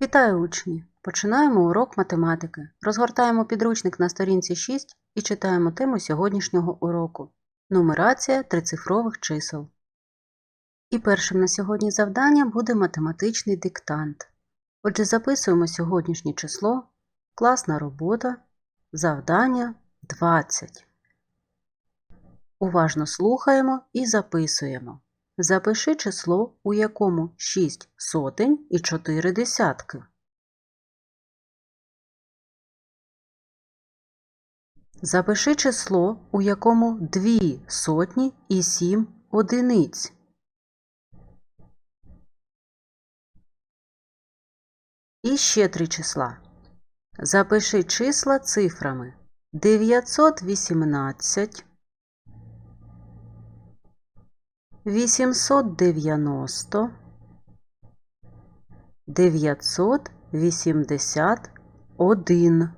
Вітаю учні! Починаємо урок математики. Розгортаємо підручник на сторінці 6 і читаємо тему сьогоднішнього уроку Нумерація трицифрових чисел. І першим на сьогодні завдання буде математичний диктант. Отже, записуємо сьогоднішнє число, класна робота, завдання 20. Уважно слухаємо і записуємо. Запиши число, у якому 6 сотень і 4 десятки. Запиши число, у якому 2 сотні і 7 одиниць. І ще три числа. Запиши числа цифрами 918, 890, 981.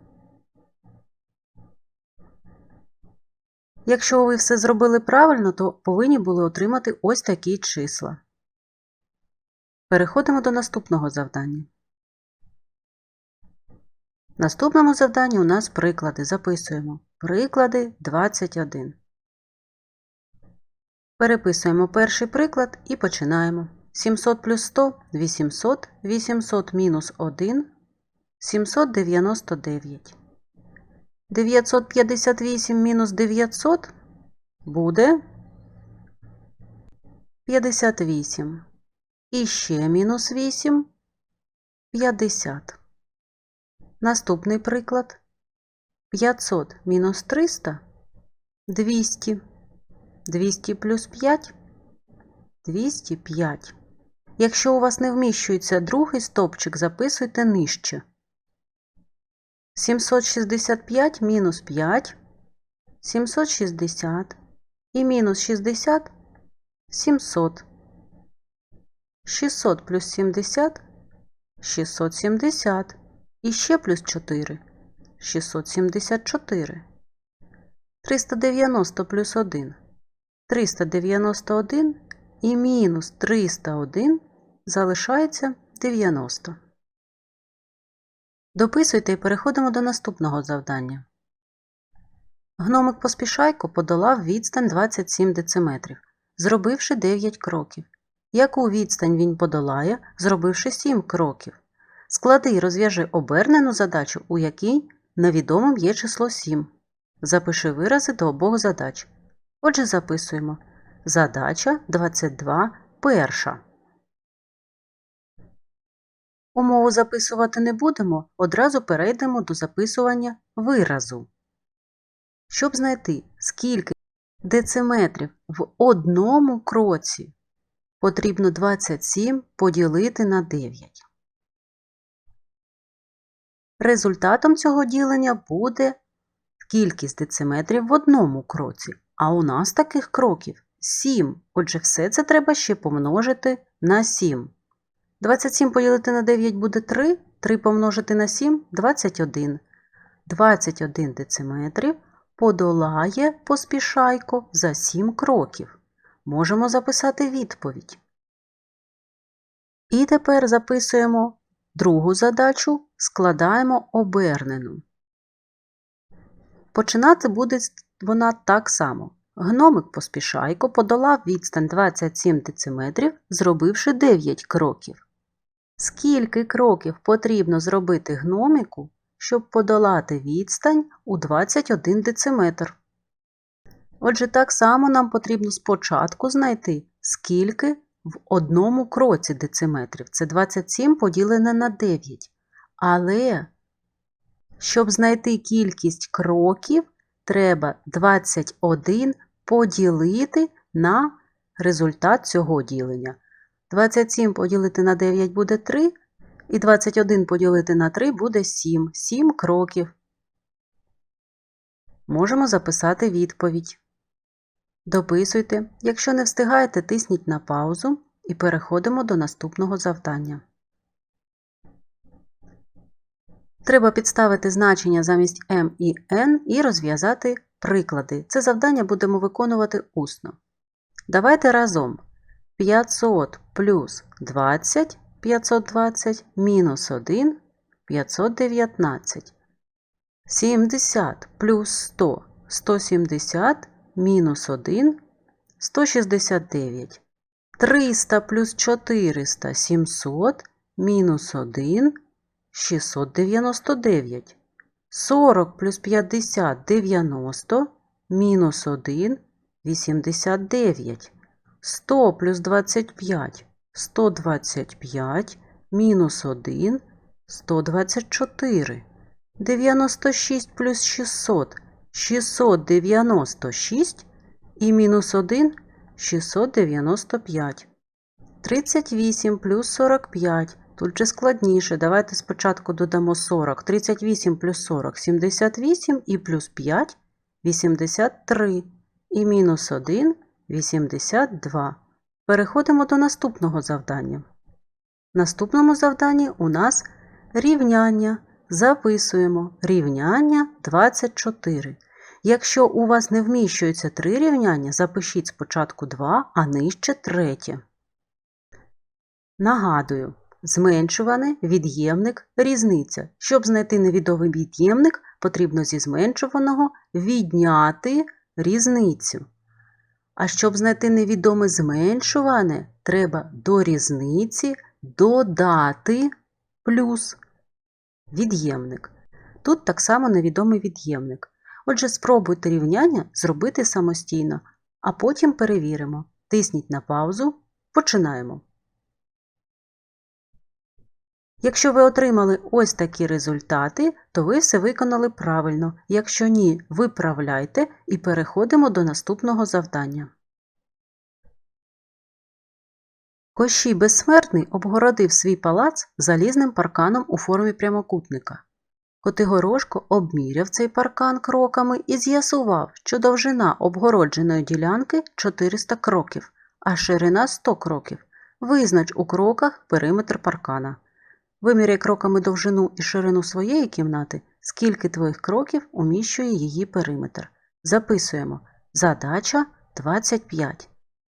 Якщо ви все зробили правильно, то повинні були отримати ось такі числа. Переходимо до наступного завдання. В наступному завданні у нас приклади. Записуємо. Приклади 21. Переписуємо перший приклад і починаємо. 700 плюс 100 – 800, 800 мінус 1 – 799. 958 мінус 900 буде 58. І ще мінус 8 – 50. Наступний приклад. 500 мінус 300 – 200. 200 плюс 5 – 205. Якщо у вас не вміщується другий стовпчик, записуйте нижче. 765 мінус 5 – 760. І мінус 60 – 700. 600 плюс 70 – 670. І ще плюс 4 – 674. 390 плюс 1 – 391 і мінус 301 залишається 90. Дописуйте і переходимо до наступного завдання. Гномик поспішайко подолав відстань 27 дециметрів, зробивши 9 кроків. Яку відстань він подолає, зробивши 7 кроків? Склади і розв'яжи обернену задачу, у якій невідомим є число 7. Запиши вирази до обох задач. Отже, записуємо. Задача 22 перша. Умову записувати не будемо, одразу перейдемо до записування виразу. Щоб знайти, скільки дециметрів в одному кроці, потрібно 27 поділити на 9. Результатом цього ділення буде кількість дециметрів в одному кроці, а у нас таких кроків 7. Отже, все це треба ще помножити на 7. 27 поділити на 9 буде 3, 3 помножити на 7 – 21. 21 дециметрів подолає поспішайко за 7 кроків. Можемо записати відповідь. І тепер записуємо другу задачу, складаємо обернену. Починати буде вона так само. Гномик поспішайко подолав відстань 27 дециметрів, зробивши 9 кроків. Скільки кроків потрібно зробити гномику, щоб подолати відстань у 21 дециметр? Отже, так само нам потрібно спочатку знайти, скільки в одному кроці дециметрів. Це 27 поділене на 9. Але, щоб знайти кількість кроків, треба 21 поділити на результат цього ділення. 27 поділити на 9 буде 3, і 21 поділити на 3 буде 7. 7 кроків. Можемо записати відповідь. Дописуйте. Якщо не встигаєте, тисніть на паузу і переходимо до наступного завдання. Треба підставити значення замість m і n і розв'язати приклади. Це завдання будемо виконувати усно. Давайте разом. 500 плюс 20 520 мінус 1 519. 70 плюс 100 170 мінус 1 169. 300 плюс 400 700 мінус 1 699. 40 плюс 50 90 мінус 1 89. 100 плюс 25 125 мінус 1 124. 96 плюс 600 696 і мінус 1 695. 38 плюс 45. Тут же складніше. Давайте спочатку додамо 40. 38 плюс 40 78 і плюс 5 83. І мінус 1 82. Переходимо до наступного завдання. В наступному завданні у нас рівняння. Записуємо рівняння 24. Якщо у вас не вміщується три рівняння, запишіть спочатку 2, а нижче третє. Нагадую, зменшуване, від'ємник, різниця. Щоб знайти невідомий від'ємник, потрібно зі зменшуваного відняти різницю. А щоб знайти невідоме зменшуване, треба до різниці додати плюс від'ємник. Тут так само невідомий від'ємник. Отже, спробуйте рівняння зробити самостійно, а потім перевіримо. Тисніть на паузу. Починаємо. Якщо ви отримали ось такі результати, то ви все виконали правильно. Якщо ні, виправляйте і переходимо до наступного завдання. Кощій Безсмертний обгородив свій палац залізним парканом у формі прямокутника. Котигорошко обміряв цей паркан кроками і з'ясував, що довжина обгородженої ділянки 400 кроків, а ширина 100 кроків. Визнач у кроках периметр паркана. Виміряй кроками довжину і ширину своєї кімнати, скільки твоїх кроків уміщує її периметр. Записуємо. Задача 25.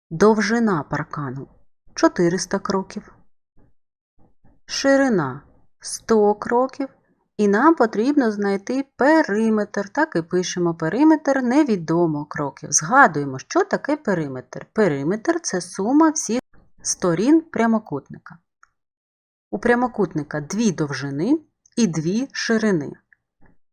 Довжина паркану 400 кроків. Ширина 100 кроків. І нам потрібно знайти периметр. Так і пишемо периметр невідомо кроків. Згадуємо, що таке периметр. Периметр це сума всіх сторін прямокутника. У прямокутника дві довжини і дві ширини.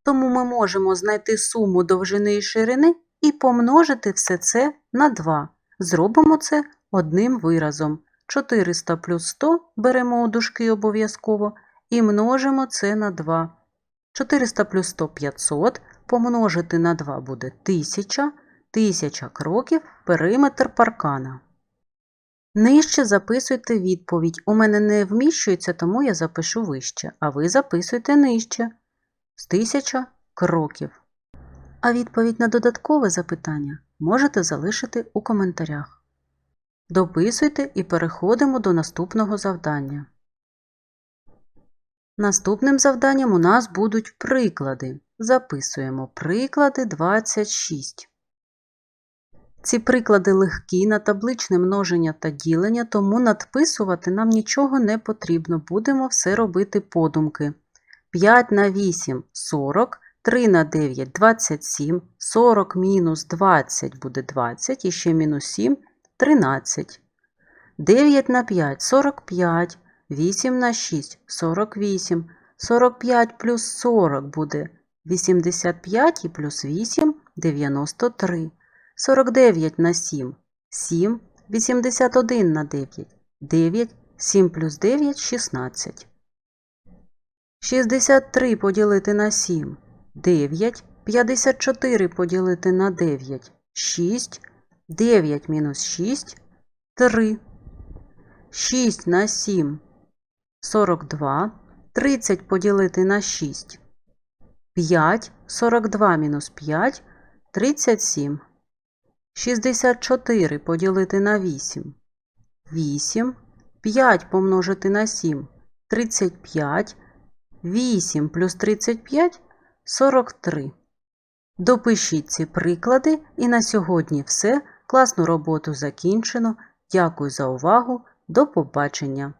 Тому ми можемо знайти суму довжини і ширини і помножити все це на 2. Зробимо це одним виразом. 400 плюс 100 беремо у дужки обов'язково і множимо це на 2. 400 плюс 100 500 помножити на 2 буде 1000, 1000 кроків периметр паркана. Нижче записуйте відповідь. У мене не вміщується, тому я запишу вище, а ви записуйте нижче з 1000 кроків. А відповідь на додаткове запитання можете залишити у коментарях. Дописуйте і переходимо до наступного завдання. Наступним завданням у нас будуть приклади. Записуємо приклади 26. Ці приклади легкі на табличне множення та ділення, тому надписувати нам нічого не потрібно. Будемо все робити подумки. 5 на 8 40, 3 на 9 27, 40 мінус 20 буде 20, і ще мінус 7 13. 9 на 5 45. 8 на 6 48. 45 плюс 40 буде 85 і плюс 8 93. 49 на 7 7. 81 на 9 9. 7 плюс 9 16. 63 поділити на 7 9. 54 поділити на 9 6. 9 мінус 6 3. 6 на 7 42. 30 поділити на 6. 5. 42 мінус 5. 37. 64 поділити на 8. 8. 5 помножити на 7. 35. 8 плюс 35 43. Допишіть ці приклади і на сьогодні все. Класну роботу закінчено. Дякую за увагу. До побачення!